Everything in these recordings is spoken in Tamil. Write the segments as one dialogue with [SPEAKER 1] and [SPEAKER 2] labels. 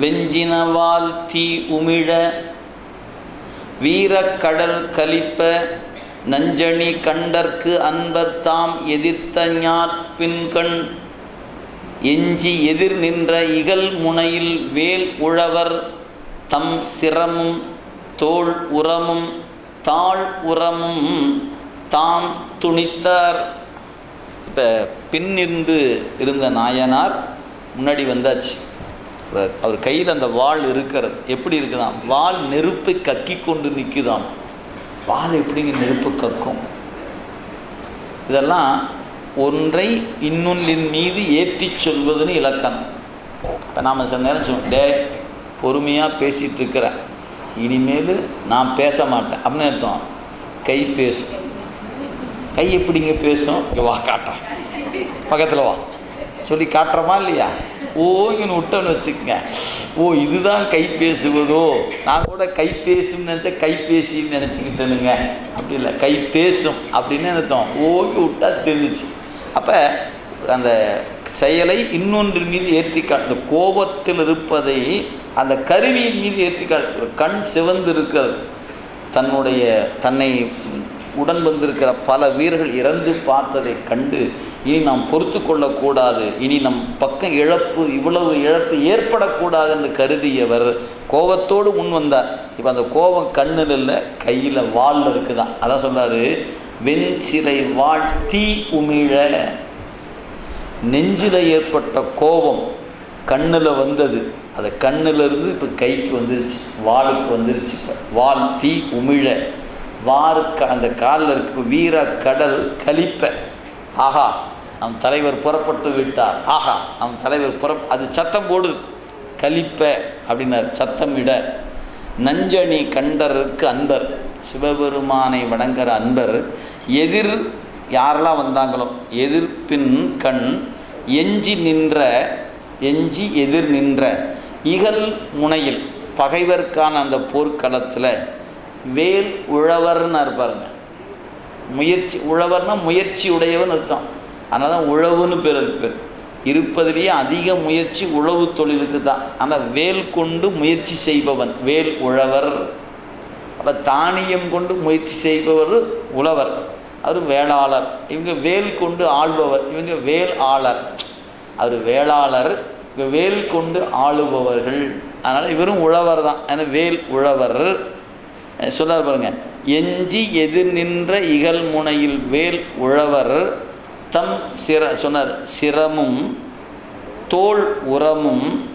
[SPEAKER 1] வெஞ்சினவால் தீ உமிழ வீரக்கடல் கலிப்ப நஞ்சணி கண்டற்கு அன்பர் தாம் எதிர்த்த ஞாற்பின்கண் எஞ்சி எதிர் நின்ற இகல் முனையில் வேல் உழவர் தம் சிரமும் தோள் உரமும் தாழ் உரமும் தாம் துணித்தார். இப்போ பின்னிருந்து இருந்த நாயனார் முன்னாடி வந்தாச்சு. அவர் அவர் கையில் அந்த வாள் இருக்கிறது. எப்படி இருக்குதாம்? வாள் நெருப்பை கக்கி கொண்டு நிற்குதாம். வாள் எப்படிங்க நெருப்பு கக்கும்? இதெல்லாம் ஒன்றை இன்னொன்றின் மீது ஏற்றிச் சொல்வதுன்னு இலக்கணம். இப்போ நாம் சில நேரம் சொல்லுவோம் டே பொறுமையாக பேசிகிட்டு இருக்கிறேன் இனிமேல் நான் பேச மாட்டேன். அப்படின்னு அர்த்தம். கை பேசும். கை எப்படிங்க பேசும்? இங்கே வா காட்டுறேன். பக்கத்தில் வா. சொல்லி காட்டுறோமா இல்லையா? ஓங்கின்னு விட்டோன்னு வச்சுக்கோங்க. ஓ இதுதான் கை பேசுவதோ நான் கூட கை பேசும்னு நினச்சா நினச்சிக்கிட்டேனுங்க. அப்படி இல்லை கை பேசும் அப்படின்னு நினைத்தோம் ஓங்கி விட்டா தெரிஞ்சிச்சு அப்போ அந்த செயலை இன்னொன்றின் மீது ஏற்றிக்காள் இந்த கோபத்தில் இருப்பதை அந்த கருவியின் மீது ஏற்றிக்காள் கண் சிவந்து இருக்கிறது தன்னுடைய தன்னை உடன் வந்திருக்கிற பல வீரர்கள் இறந்து பார்த்ததை கண்டு இனி நாம் பொறுத்து கொள்ளக்கூடாது. இனி நம் பக்கம் இழப்பு இவ்வளவு இழப்பு ஏற்படக்கூடாது என்று கருதியவர் கோபத்தோடு முன் வந்தார். இப்போ அந்த கோபம் கண்ணில் இல்லை கையில் வாளில் இருக்குதான் அதான் சொல்கிறாரு வெண்சிலை வாட்டி உமிழ. நெஞ்சில் ஏற்பட்ட கோபம் கண்ணில் வந்தது. அது கண்ணிலிருந்து இப்போ கைக்கு வந்துருச்சு வாளுக்கு வந்துருச்சு. இப்போ வால் தீ உமிழ. வாரு அந்த காலில் இருக்க வீர கடல் கலிப்ப ஆஹா நம் தலைவர் புறப்பட்டு விட்டார். ஆஹா நம் தலைவர் புற அது சத்தம் போடுது. கலிப்ப அப்படின்னார். சத்தமிட. நஞ்சணி கண்டருக்கு அன்பர். சிவபெருமானை வணங்குற அன்பர். எதிர் யாரெல்லாம் வந்தாங்களோ எதிர்ப்பின் கண் எஞ்சி நின்ற எஞ்சி எதிர் நின்ற இகல் முனையில் பகைவர்க்கான அந்த போர்க்களத்தில் வேல் உழவர்னு இருப்பாருங்க முயற்சி உழவர்னா முயற்சி உடையவன் அர்த்தம். அதனால தான் உழவுன்னு பேர் அதுக்கு பேர். இருப்பதிலேயே அதிக முயற்சி உழவு தொழிலுக்கு தான். ஆனால் வேல் கொண்டு முயற்சி செய்பவன் வேல் உழவர். அப்போ தானியம் கொண்டு முயற்சி செய்பவர் உழவர். அவர் வேளாளர். இவங்க வேல் கொண்டு ஆள்பவர் இவங்க வேல் ஆளர். அவர் வேளாளர் இவங்க வேல் கொண்டு ஆளுபவர்கள். அதனால் இவரும் உழவர் தான். ஏன்னா வேல் உழவர். சொல்லார் பாருங்கள் பாருங்க. எஞ்சி எதிர் நின்ற இகல் முனையில் வேல் உழவர் தம் சிர சொன்னார் சிரமும் தோள் உரமும்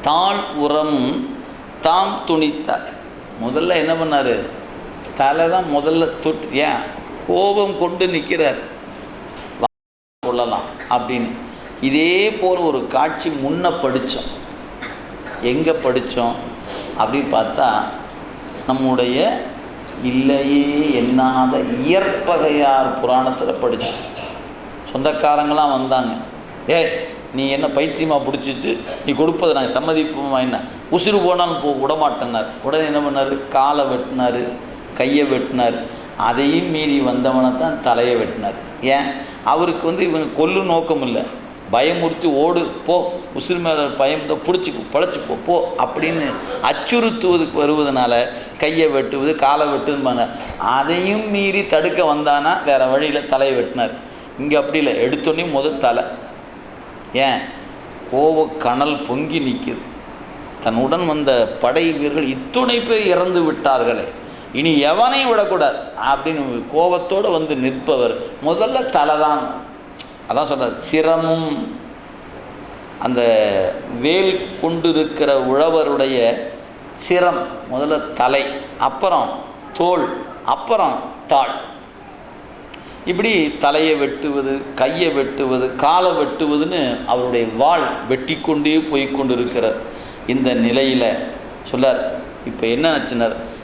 [SPEAKER 1] தாள் உரமும் தாம் துணித்தார். முதல்ல என்ன பண்ணார்? தலை தான் முதல்ல தொட் ஏன்? கோபம் கொண்டு நிற்கிறார் கொள்ளலாம் அப்படின்னு. இதே போல் ஒரு காட்சி முன்ன படித்தோம். எங்கே படித்தோம்? அப்படின்னு பார்த்தா நம்முடைய இல்லையே எண்ணாத இயற்பகையார் புராணத்தில் படிச்சு. சொந்தக்காரங்களாம் வந்தாங்க. ஏ நீ என்ன பைத்தியமாக பிடிச்சிச்சு நீ கொடுப்பதை நாங்கள் சம்மதிப்போமா என்ன? உசுறு போனாலும் போ விடமாட்டேனார் உடனே என்ன பண்ணார்? காலை வெட்டினார் கையை வெட்டினார். அதையும் மீறி வந்தவனை தான் தலையை வெட்டினார். ஏன்? அவருக்கு வந்து இவங்க கொல்லு நோக்கம் இல்லை பயமுறுத்தி ஓடு போ. உசுறு மேலே பயம் தான் பிடிச்சிக்கோ பழச்சிக்கோ போ அப்படின்னு அச்சுறுத்துவதுக்கு வருவதனால கையை வெட்டுவது காலை வெட்டுதும்பாங்க அதையும் மீறி தடுக்க வந்தானா வேறு வழியில் தலையை வெட்டினார். இங்கே அப்படி இல்லை. எடுத்தோன்னே முதல் தலை. ஏன்? கோவ கனல் பொங்கி நிற்குது தன்னுடன் வந்த படை வீரர்கள் இத்துணை பேர் இறந்து விட்டார்களே. இனி எவனையும் விடக்கூடாது. அப்படின்னு கோபத்தோடு வந்து நிற்பவர். முதல்ல தலை தான் அதான் சொல்கிறார் சிரமும் அந்த வேல் கொண்டிருக்கிற உழவருடைய சிரம் முதல்ல தலை அப்புறம் தோல் அப்புறம் தாள். இப்படி தலையை வெட்டுவது கையை வெட்டுவது காலை வெட்டுவதுன்னு அவருடைய வாள் வெட்டி கொண்டே போய் கொண்டிருக்கிற இந்த நிலையில் சொல்லார் இப்போ என்ன ஆச்சுனார்